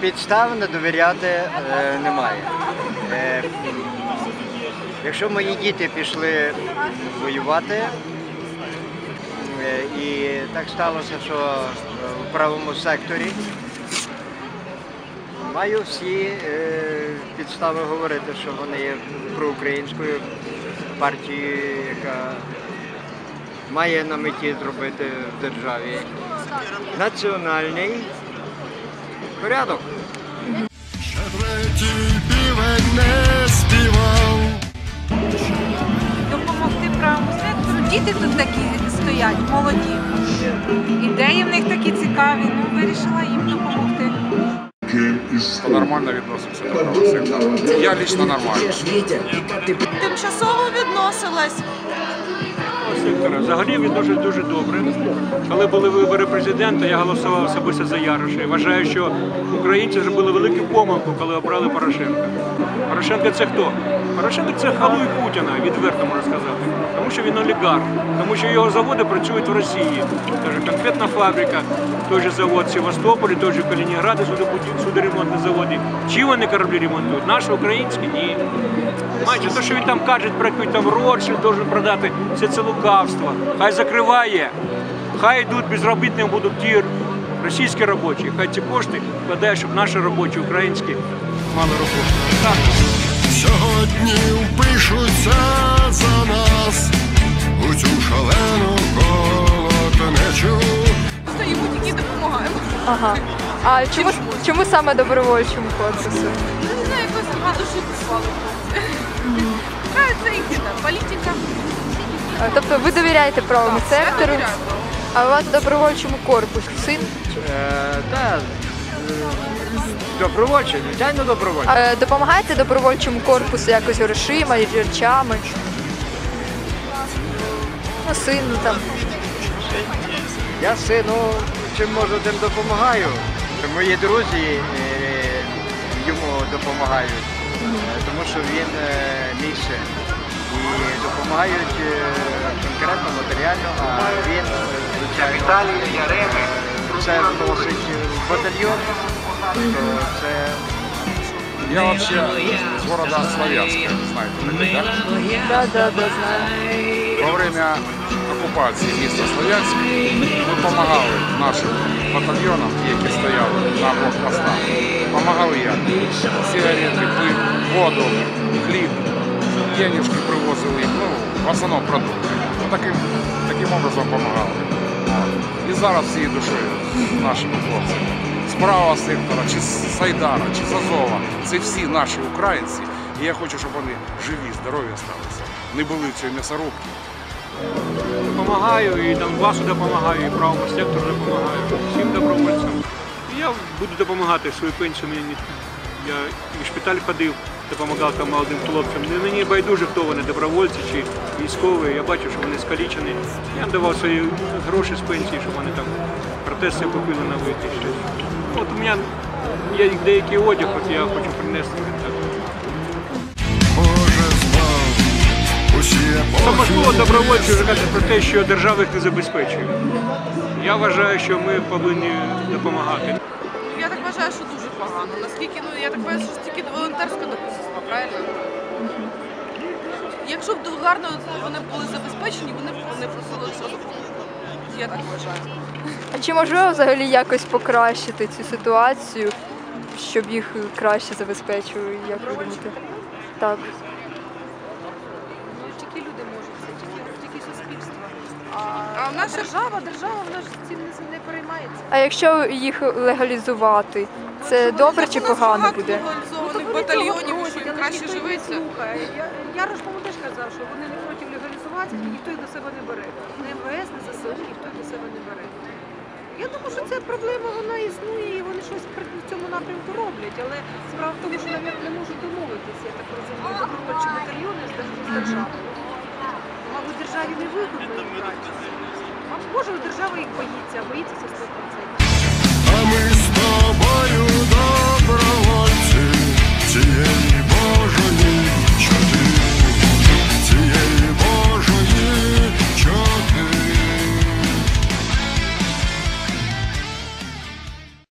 Підстав не довіряти е, немає. Е, якщо мої діти пішли воювати, е, і так сталося, що е, в правому секторі, маю всі е, підстави говорити, що вони є проукраїнською партією, яка має на меті зробити в державі національний порядок. Ще третій півень не співав. допомогти правому сектору. Діти тут такі стоять, молоді. Ідеї в них такі цікаві. Ну, вирішила їм допомогти. нормально відносимося до правого сектору. Я лично нормально. Тимчасово відносилась. Сектора. Взагалі відношусь дуже добре. Коли були вибори президента, я голосував особисто за Яроша. І вважаю, що українці зробили велику помилку, коли обрали Порошенка. Порошенко це хто? Порошенко це халуй Путіна, відверто можна сказати. Тому що він олігарх, тому що його заводи працюють в Росії. Тож конфетна фабрика, той же завод Севастополі, той же Калінінград, судобуді- судоремонтні заводи. Чи вони кораблі ремонтують? Наші українські? Ні. Майже те, що він там каже про який там Ротшильд должен продати, все це лукавство. Хай закриває, хай йдуть безробітні будуть ті російські робочі, хай ці кошти вкладає, щоб наші робочі українські мали роботу. Так. Сьогодні впишуться за нас у цю шалену колотнечу. Стоїмо тільки допомагаємо. Ага. А чому, чому саме добровольчому корпусу? Не знаю, якось на душі попало. Їхня політика. Тобто ви довіряєте правому Так, сектору, а у вас добровольчому корпусу син? Е, та, е, добровольче, звичайно, добровольче. А, допомагаєте добровольчому корпусу якось грошима і речами? Ну, сину там. Я сину чим можу, тим допомагаю. Мої друзі е, йому допомагають, е, тому що він е, мій син. І допомагають е, конкретно матеріально, а він, звичайно, е, це вносить батальйон, то це Я вообще с города Славянска, знаете, такой, да? Да, да, да, знаю. Во время оккупації міста Слов'янськ ми допомагали нашим батальйонам, які стояли на блокпостах. Помагали як? Сигарети, пив, воду, хліб, денежки привозили ну, в основному продукти. Ну, таким, таким образом допомагали. І зараз всією душою з нашими хлопцями. З правого сектора, чи з Сайдара, чи з Азова. Це всі наші українці. І я хочу, щоб вони живі, здорові залишилися. Не були в цій м'ясорубці. Допомагаю і Донбасу допомагаю, і правому сектору допомагаю, всім добровольцям. Я буду допомагати свою пенсію. Я і в шпиталь ходив, допомагав там молодим хлопцям. Мені байдуже, хто вони, добровольці чи військові. Я бачу, що вони скалічені. Я давав свої гроші з пенсії, щоб вони там протези купили на вийти. От у мене є деякий одяг, от я хочу принести. Саме добровольці вже каже про те, що держава їх не забезпечує. Я вважаю, що ми повинні допомагати. Я так вважаю, що дуже погано. Наскільки ну я так вважаю, що тільки волонтерська допустимо, правильно? Якщо б гарно вони були забезпечені, вони б не просили цього допомогу. Я так вважаю. А чи можливо взагалі якось покращити цю ситуацію, щоб їх краще забезпечували, Як ви думаєте? Так. Ну тільки люди можуть, це тільки, тільки суспільство. А, в наша держава, держава вона ж цим не, не переймається. А якщо їх легалізувати, це добре чи погано буде? Організованих батальйонів, що їм краще живеться. Я, Ярош, по теж казав, що вони не проти легалізуватися, і ніхто їх до себе не бере. Не МВС, не ЗСУ, ніхто їх до себе не бере. Я думаю, що ця проблема вона існує і вони щось при- в цьому напрямку роблять. Але справа в тому, що навіть не можуть домовитися, я так розумію, добровольчі батальйони з держ- з державою. Мабуть, державі не вигідно їх брати кожна держави їх боїться, боїться це 100%. А ми з тобою добровольці цієї